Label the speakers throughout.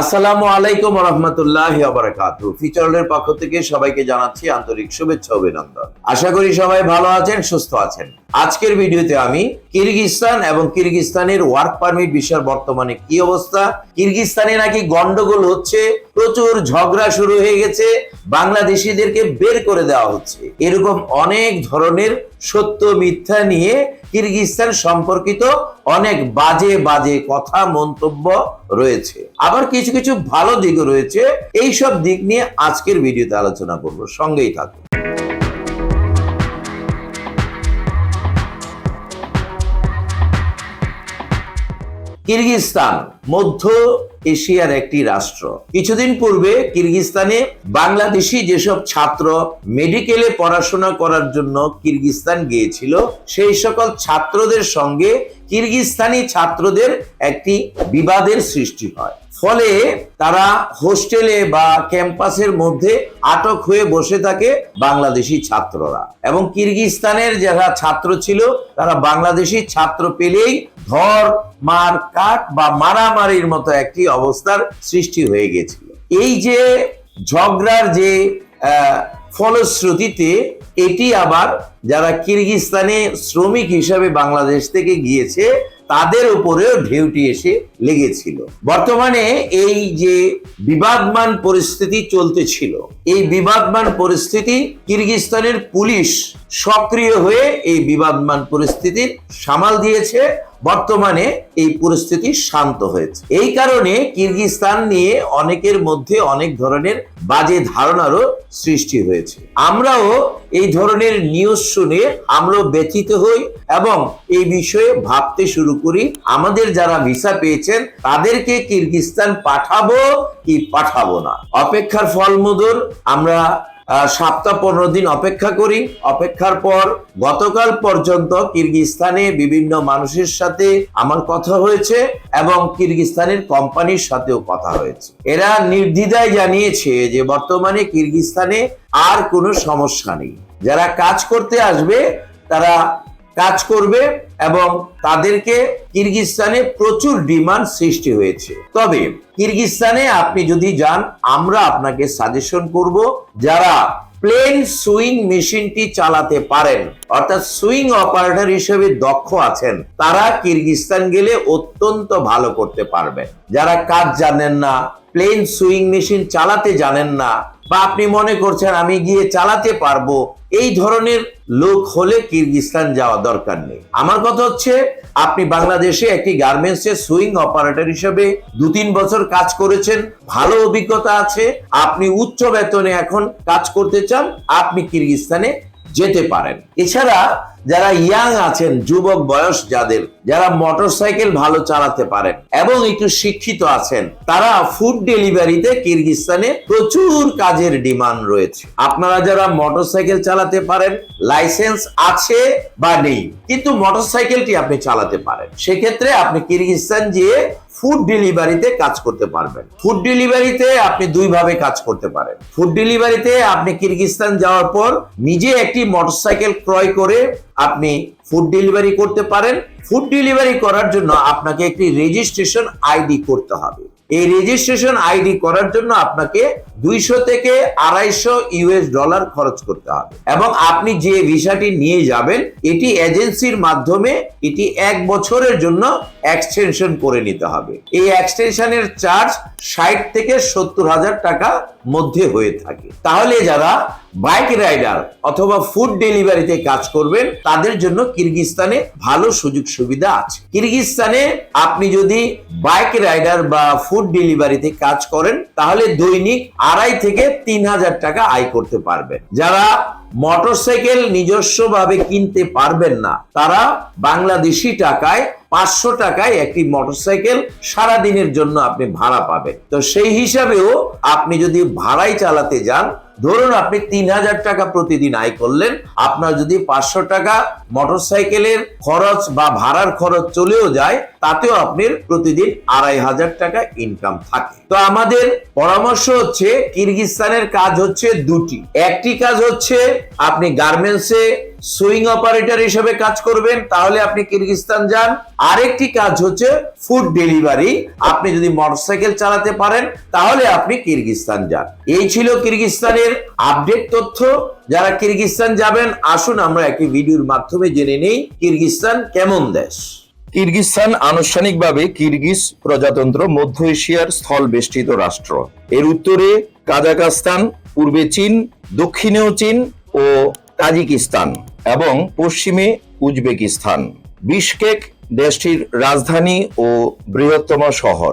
Speaker 1: আসসালামু আলাইকুম রহমতুল্লাহ বারাকাত ফিচারের পক্ষ থেকে সবাইকে জানাচ্ছি আন্তরিক শুভেচ্ছা অভিনন্দন। আশা করি সবাই ভালো আছেন, সুস্থ আছেন। আজকের ভিডিওতে আমি কিরগিস্তান এবং কিরগিস্তানের ওয়ার্ক পারমিট বিষয়ের বর্তমানে কি অবস্থা? কিরগিস্তানে নাকি গন্ডগোল হচ্ছে, প্রচুর ঝগড়া শুরু হয়ে গেছে, বাংলাদেশিদেরকে বের করে দেওয়া হচ্ছে। এরকম অনেক ধরনের সত্য মিথ্যা নিয়ে কিরগিস্তান সম্পর্কিত অনেক বাজে বাজে কথা, মন্তব্য রয়েছে। আবার কিছু কিছু ভালো দিকও রয়েছে। এই সব দিক নিয়ে আজকের ভিডিওতে আলোচনা করব। সঙ্গেই থাকুন। কিরগিস্তান মধ্য এশিয়ার একটি রাষ্ট্র। কিছুদিন পূর্বে কিরগিস্তানে বাংলাদেশি যেসব ছাত্র মেডিকেলে পড়াশোনা করার জন্য কিরগিস্তান গিয়েছিল, সেই সকল ছাত্রদের সঙ্গে কিরগিস্তানি ছাত্রদের একটি বিবাদের সৃষ্টি হয়। ফলে তারা হোস্টেলে বা ক্যাম্পাসের মধ্যে আটক হয়ে বসে থাকে বাংলাদেশি ছাত্ররা। এবং কিরগিস্তানের যারা ছাত্র ছিল, তারা বাংলাদেশি ছাত্র পেলেই ধর মার কাট বা মারামারির মতো একটি অবস্থার সৃষ্টি হয়ে গেছিল। এই যে ঝগড়ার যে ফলশ্রুতিতে এটি আবার যারা কিরগিস্তানে শ্রমিক হিসাবে বাংলাদেশ থেকে গিয়েছে, তাদের উপরেও ঢেউটি এসে লেগেছিল। বর্তমানে এই যে বিবাদমান পরিস্থিতি চলতেছিল, এই বিবাদমান পরিস্থিতি কিরগিস্তানের পুলিশ সক্রিয় হয়ে এই বিবাদমান পরিস্থিতির সামাল দিয়েছে। বর্তমানে এই পরিস্থিতি শান্ত হয়েছে। এই কারণে কিরগিস্তান নিয়ে অনেকের মধ্যে অনেক ধরনের বাজে ধারণারও সৃষ্টি হয়েছে। আমরাও এই ধরনের নিউজ শুনে আমরাও ব্যথিত হই এবং এই বিষয়ে ভাবতে শুরু করি আমাদের যারা ভিসা পেয়েছেন তাদেরকে কিরগিস্তান পাঠাবো কি পাঠাবো না? অপেক্ষার ফলমধুর আমরা আহ, সপ্তাহ পনেরো দিন অপেক্ষা করি। অপেক্ষার পর গতকাল পর্যন্ত কিরগিস্তানে বিভিন্ন মানুষের সাথে আমার কথা হয়েছে এবং কিরগিস্তানের কোম্পানির সাথেও কথা হয়েছে। এরা নির্দ্বিধায় জানিয়েছে যে বর্তমানে কিরগিস্তানে আর কোনো সমস্যা নেই। যারা কাজ করতে আসবে, তারা কাজ করবে এবং তাদেরকে কিরগিস্তানে প্রচুর ডিমান্ড সৃষ্টি হয়েছে। তবে কিরগিস্তানে আপনি যদি যান, আমরা আপনাকে সাজেশন করব যারা প্লেন সুইং মেশিনটি চালাতে পারেন, অর্থাৎ সুইং অপারেটর হিসেবে দক্ষ আছেন, তারা কিরগিস্তান গেলে অত্যন্ত ভালো করতে পারবেন। যারা কাজ জানেন না প্লেন সুইং মেশিন চালাতে জানেন না বা আপনি মনে করছেন আমি গিয়ে চালাতে পারব, এই ধরনের লোক হলে কিরগিস্তান যাওয়া দরকার নেই। আমার কথা হচ্ছে, আপনি বাংলাদেশে একটি গার্মেন্টসে সুইং অপারেটর হিসেবে দু তিন বছর কাজ করেছেন, ভালো অভিজ্ঞতা আছে, আপনি উচ্চ বেতনে এখন কাজ করতে চান, আপনি কিরগিস্তানে যেতে পারেন। এছাড়া যারা ইয়াং আছেন, যুবক বয়স যাদের, যারা মোটরসাইকেল ভালো চালাতে পারেন এবং একটু শিক্ষিত আছেন, তারা ফুড ডেলিভারিতে কিরগিস্তানে প্রচুর কাজের ডিমান্ড রয়েছে। আপনারা যারা মোটরসাইকেল চালাতে পারেন লাইসেন্স আছে বা নেই, কিন্তু মোটরসাইকেলটি আপনি চালাতে পারেন। সেক্ষেত্রে আপনি কিরগিস্তান গিয়ে ফুড ডেলিভারিতে কাজ করতে পারবেন। ফুড ডেলিভারিতে আপনি দুই ভাবে কাজ করতে পারেন। ফুড ডেলিভারিতে আপনি কিরগিস্তান যাওয়ার পর নিজে একটি মোটরসাইকেল ক্রয় করে আপনি ফুড ডেলিভারি করতে পারেন। ফুড ডেলিভারি করার জন্য আপনাকে একটি রেজিস্ট্রেশন আইডি করতে হবে। এই রেজিস্ট্রেশন আইডি করার জন্য আপনাকে দুইশো থেকে আড়াইশো ইউএস ডলার খরচ করতে হবে। এবং আপনি যে ভিসাটি নিয়ে যাবেন, এটি এজেন্সির মাধ্যমে এটি এক বছরের জন্য এক্সটেনশন করে নিতে হবে। এই এক্সটেনশনের চার্জ ষাট থেকে সত্তর হাজার টাকা মধ্যে হয়ে থাকে। তাহলে যারা বাইক রাইডার অথবা ফুড ডেলিভারিতে কাজ করবেন, তাদের জন্য কিরগিস্তানে ভালো সুযোগ সুবিধা আছে। কিরগিস্তানে আপনি যদি বাইক রাইডার বা ফুড ডেলিভারিতে কাজ করেন, তাহলে দৈনিক আড়াই থেকে তিন হাজার টাকা আয় করতে পারবেন। যারা মোটরসাইকেল নিজস্বভাবে কিনতে পারবেন না। তারা বাংলাদেশি টাকায় পাঁচশো টাকায় একটি মোটরসাইকেল সারা দিনের জন্য আপনি ভাড়া পাবেন। তো সেই হিসাবেও আপনি যদি ভাড়াই চালাতে যান ধরুন আপনি তিন হাজার টাকা প্রতিদিন আয় করলেন, আপনার যদি পাঁচশো টাকা মোটর সাইকেলের খরচ বা ভাড়ার খরচ চলেও যায়, তাতেও আপনার প্রতিদিন আড়াই হাজার টাকা ইনকাম থাকে। তো আমাদের পরামর্শ হচ্ছে কিরগিস্তানের কাজ হচ্ছে দুটি। একটি কাজ হচ্ছে, আপনি গার্মেন্টসে সুইং অপারেটর হিসেবে কাজ করবেন, তাহলে আপনি কিরগিস্তান যান। আরেকটি কাজ হচ্ছে ফুড ডেলিভারি। আপনি যদি মোটরসাইকেল চালাতে পারেন, তাহলে আপনি কিরগিস্তান যান। এই ছিল কিরগিস্তানের আপডেট তথ্য। যারা কিরগিস্তান যাবেন, আসুন আমরা একটি ভিডিওর মাধ্যমে জেনে নেই কিরগিস্তান কেমন দেশ।
Speaker 2: কিরগিজস্তান আনুষ্ঠানিকভাবে কিরগিজ প্রজাতন্ত্র মধ্য এশিয়ার স্থল বেষ্টিত রাষ্ট্র। এর উত্তরে কাজাকাস্তান পূর্বে চীন, দক্ষিণেও চীন ও তাজিকিস্তান এবং পশ্চিমে উজবেকিস্তান। বিশকেক দেশটির রাজধানী ও বৃহত্তম শহর।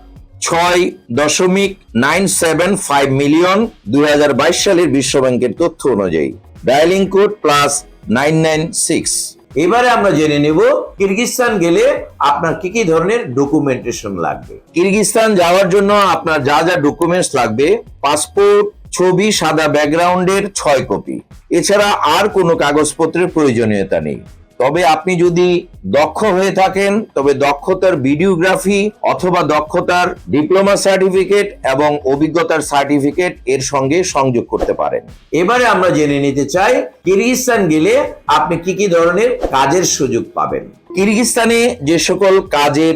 Speaker 2: ছয় দশমিক নাইন সেভেন ফাইভ মিলিয়ন দুই সালের বিশ্ব ব্যাংকের তথ্য অনুযায়ী। Dialing code plus nine nine six.
Speaker 1: এবারে আমরা জেনে নেব কিরগিস্তান গেলে আপনার কি কি ধরনের ডকুমেন্টেশন লাগবে?
Speaker 2: কিরগিস্তান যাওয়ার জন্য আপনার যা যা ডকুমেন্টস লাগবে, পাসপোর্ট, ছবি, সাদা ব্যাকগ্রাউন্ডের ছয় কপি। এছাড়া আর কোনো কাগজপত্রের প্রয়োজনীয়তা নেই। তবে আপনি যদি দক্ষ হয়ে থাকেন, তবে দক্ষতার ভিডিওগ্রাফি অথবা দক্ষতার ডিপ্লোমা সার্টিফিকেট এবং অভিজ্ঞতার সার্টিফিকেট এর সঙ্গে সংযোগ করতে পারেন।
Speaker 1: এবারে আমরা জেনে নিতে চাই কিরগিস্তান গেলে আপনি কি কি ধরনের কাজের সুযোগ পাবেন?
Speaker 2: কিরগিস্তানে যে সকল কাজের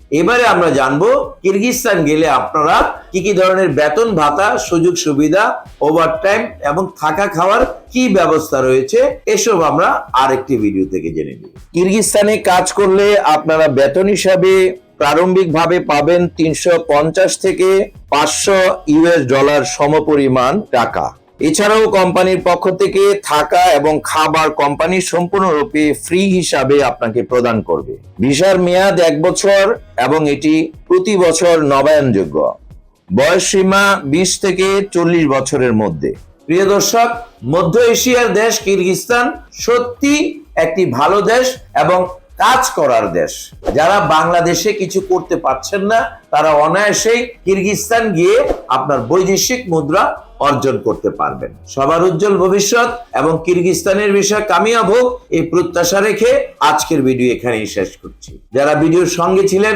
Speaker 1: এবারে আমরা জানব কিরগিস্তান গেলে আপনারা কি কি ধরনের বেতন, ভাতা, সুযোগ সুবিধা ওভারটাইম এবং থাকা খাওয়ার কি ব্যবস্থা রয়েছে, এসব আমরা আরেকটি ভিডিও থেকে জেনে নিই।
Speaker 2: কিরগিস্তানে কাজ করলে আপনারা বেতন হিসাবে প্রারম্ভিকভাবে পাবেন তিনশো পঞ্চাশ থেকে পাঁচশো ইউএস ডলার সমপরিমাণ টাকা। এছাড়াও কোম্পানির পক্ষ থেকে থাকা এবং খাবার কোম্পানি সম্পূর্ণরূপে ফ্রি হিসাবে আপনাকে প্রদান করবে। ভিসার মেয়াদ এক বছর এবং এটি প্রতি বছর নবায়নযোগ্য। বয়স সীমা বিশ থেকে চল্লিশ বছরের মধ্যে।
Speaker 1: প্রিয় দর্শক, মধ্য এশিয়ার দেশ কিরগিস্তান সত্যি একটি ভালো দেশ এবং কাজ করার দেশ। যারা বাংলাদেশে কিছু করতে পারছেন না, তারা অনায়াসেই কিরগিস্তান গিয়ে আপনার বৈদেশিক মুদ্রা অর্জন করতে পারবেন। সবার উজ্জ্বল ভবিষ্যৎ এবং কিরগিস্তানের বিষয় কামিয়াব হোক, এই প্রত্যাশা রেখে আজকের ভিডিও এখানেই শেষ করছি। যারা ভিডিওর সঙ্গে ছিলেন